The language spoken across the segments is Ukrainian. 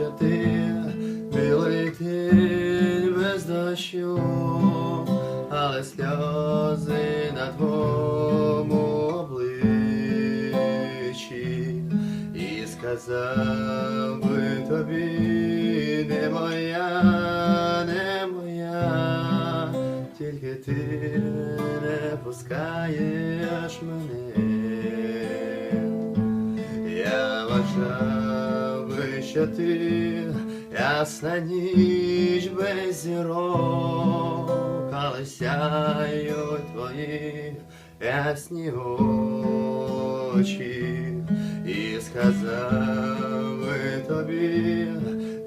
що ти білий тінь без дощу, але сльози на твоєму обличчі, і сказав би тобі, не моя, не моя, тільки ти не пускаєш мене. Я вважав би, що ти ясна ніч без зірок, але сяють твої ясні очі, і сказав би тобі,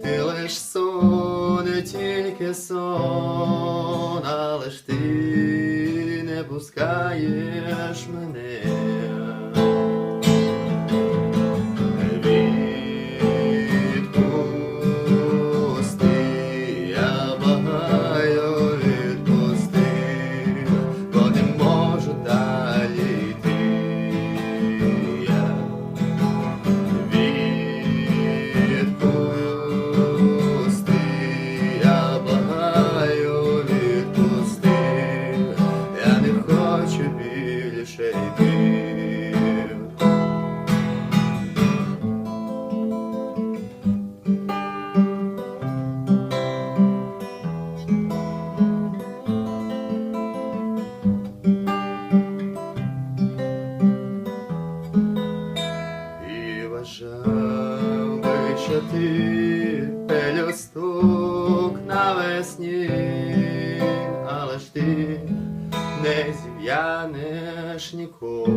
ти лиш сон, і тільки сон, але ж ти не пускаєш мене. Ти пелюсток навесні, але ж ти не зів'янеш ніколи,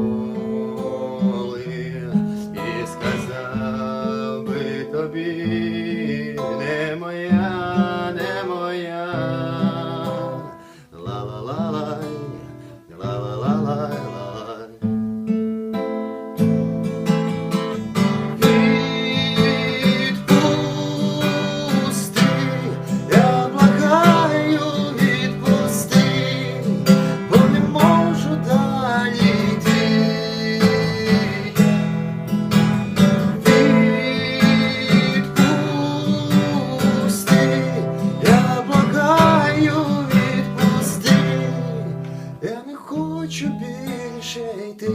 я не хочу більше йти.